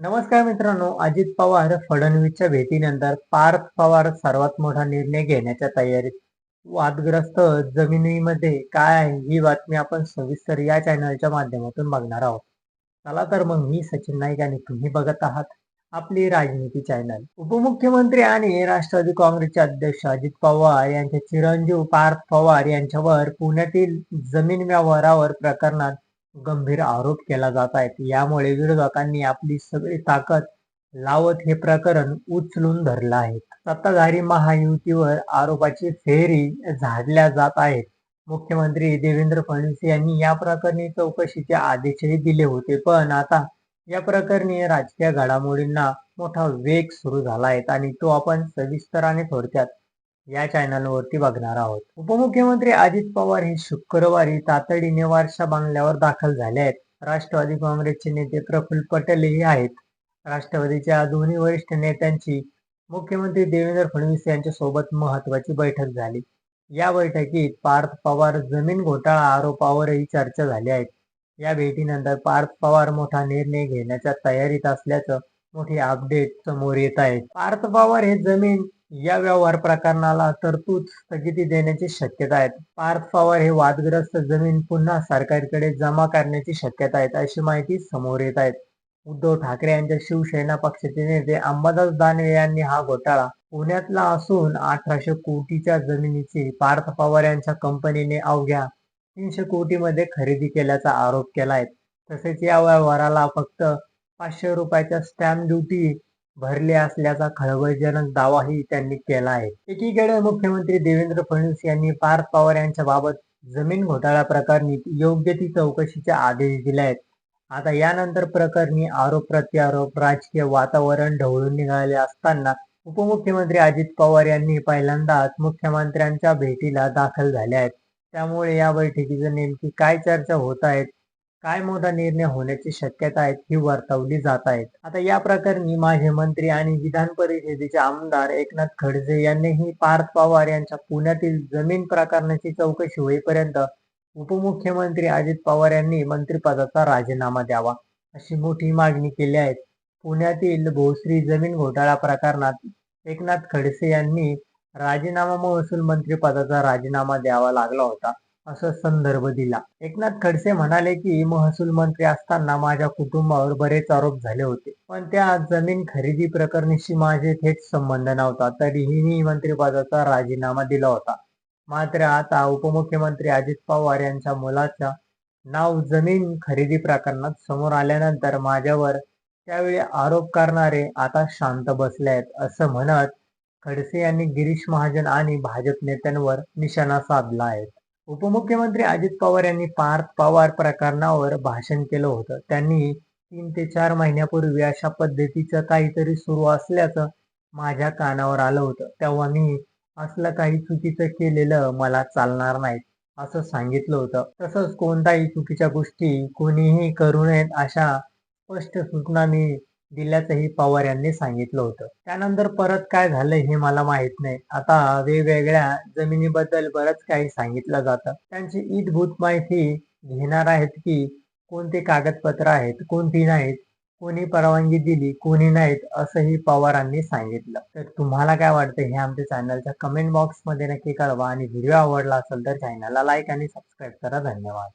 नमस्कार मित्रांनो अजित पवार फडणवीसच्या भेटीनंतर पार्थ पवार सर्वात मोठा निर्णय घेण्याच्या तयारीत. वादग्रस्त जमिनीमध्ये काय आहे ही बातमी आपण सविस्तर या चॅनलच्या माध्यमातून बघणार आहोत. चला तर मग मी सचिन नाईक आणि तुम्ही बघत आहात आपली राजनीती चॅनल उपमुख्यमंत्री आणि राष्ट्रवादी काँग्रेसचे अध्यक्ष अजित पवार यांचे चिरंजीव पार्थ पवार यांच्यावर पुण्यातील जमीन व्यवहारावर प्रकरणात गंभीर आरोप केला जात आहेत. यामुळे विरोधकांनी आपली सगळी ताकद लावत हे प्रकरण उचलून धरलं आहे. सत्ताधारी महायुतीवर आरोपाची फेरी झाडल्या जात आहेत. मुख्यमंत्री देवेंद्र फडणवीस यांनी या प्रकरणी चौकशीचे आदेशही दिले होते. पण आता या प्रकरणी राजकीय घडामोडींना मोठा वेग सुरू झाला आहे आणि तो आपण सविस्तराने थोडक्यात या चॅनलवरती बघणार आहोत. उपमुख्यमंत्री अजित पवार हे शुक्रवारी तातडीने वारशा बांगल्यावर दाखल झाले आहेत. राष्ट्रवादी काँग्रेसचे नेते प्रफुल्ल पटेलही आहेत. राष्ट्रवादीच्या दोन्ही वरिष्ठ नेत्यांची मुख्यमंत्री देवेंद्र फडणवीस यांच्या सोबत महत्वाची बैठक झाली. या बैठकीत पार्थ पवार जमीन घोटाळा आरोपावरही चर्चा झाली आहे. या भेटीनंतर पार्थ पवार मोठा निर्णय घेण्याच्या तयारीत असल्याचं मोठी अपडेट समोर येत आहेत पार्थ पवार हे जमीन या व्यवहार प्रकरणाला तरतूद स्थगिती देण्याची शक्यता आहे. पार्थ पवार हे वादग्रस्त जमीन पुन्हा सरकारकडे जमा करण्याची शक्यता आहे अशी माहिती समोर येत आहेत उद्धव ठाकरे यांच्या शिवसेना पक्षाचे नेते अंबादास दानवे यांनी हा घोटाळा पुण्यातला असून अठराशे कोटीच्या जमिनीची पार्थ पवार यांच्या कंपनीने अवघ्या तीनशे कोटीमध्ये खरेदी केल्याचा आरोप केला आहे. तसेच या व्यवहाराला फक्त पाचशे रुपयाच्या स्टॅम्प ड्युटी भरले असल्याचा खळबळजनक दावाही त्यांनी केला आहे. एकीकडे मुख्यमंत्री देवेंद्र फडणवीस यांनी पार्थ पवार यांच्या बाबत जमीन घोटाळा प्रकरणी योग्य ती चौकशीचे आदेश दिले आहेत. आता यानंतर प्रकरणी आरोप प्रत्यारोप राजकीय वातावरण ढवळून निघाले असताना उपमुख्यमंत्री अजित पवार यांनी पहिल्यांदाच मुख्यमंत्र्यांच्या भेटीला दाखल झाले आहेत. त्यामुळे या बैठकीचं नेमकी काय चर्चा होत आहेत काय मोठा निर्णय होण्याची शक्यता आहे ही वर्तवली जात आहेत. आता या प्रकरणी माझे मंत्री आणि विधान परिषदेचे आमदार एकनाथ खडसे यांनीही पार्थ पवार यांच्या पुण्यातील जमीन प्रकरणाची चौकशी होईपर्यंत उपमुख्यमंत्री अजित पवार यांनी मंत्रिपदाचा राजीनामा द्यावा अशी मोठी मागणी केली आहे. पुण्यातील भोसरी जमीन घोटाळा प्रकरणात एकनाथ खडसे यांनी राजीनामा महसूल मंत्रिपदाचा राजीनामा द्यावा लागला होता. असा संदर्भ दिला. एकनाथ खडसे म्हणाले की महसूल मंत्री असताना माझ्या कुटुंबावर बरेच आरोप झाले होते. पण त्या जमीन खरेदी प्रकरणीशी माझे थेट संबंध नव्हता. तरीही मी मंत्रिपदाचा राजीनामा दिला होता. मात्र आता उपमुख्यमंत्री अजित पवार यांच्या मुलाच्या नाव जमीन खरेदी प्रकरणात समोर आल्यानंतर माझ्यावर त्यावेळी आरोप करणारे आता शांत बसले आहेत असं म्हणत खडसे यांनी गिरीश महाजन आणि भाजप नेत्यांवर निशाणा साधला आहे. उपमुख्यमंत्री अजित पवार यांनी पार्थ पवार प्रकरणावर भाषण केलं होतं. त्यांनी तीन ते चार महिन्यापूर्वी अशा पद्धतीचं काहीतरी सुरू असल्याचं माझ्या कानावर आलं होतं. तेव्हा मी असलं काही चुकीचं केलेलं मला चालणार नाही असं सांगितलं होतं. तसंच कोणताही चुकीच्या गोष्टी कोणीही करू नयेत अशा स्पष्ट सूचना मी दिल्याचंही पवार यांनी सांगितलं होतं. त्यानंतर परत काय झालं हे मला माहीत नाही. आता वेगवेगळ्या जमिनीबद्दल बरंच काही सांगितलं जातं. त्यांची ईदभूत माहिती घेणार आहेत की कोणते कागदपत्र आहेत कोणती नाहीत कोणी परवानगी दिली कोणी नाहीत असंही पवारांनी सांगितलं. तर तुम्हाला काय वाटतं हे आमच्या चॅनलच्या कमेंट बॉक्समध्ये नक्की कळवा आणि व्हिडिओ आवडला असेल तर चॅनलला लाईक आणि सबस्क्राईब करा. धन्यवाद.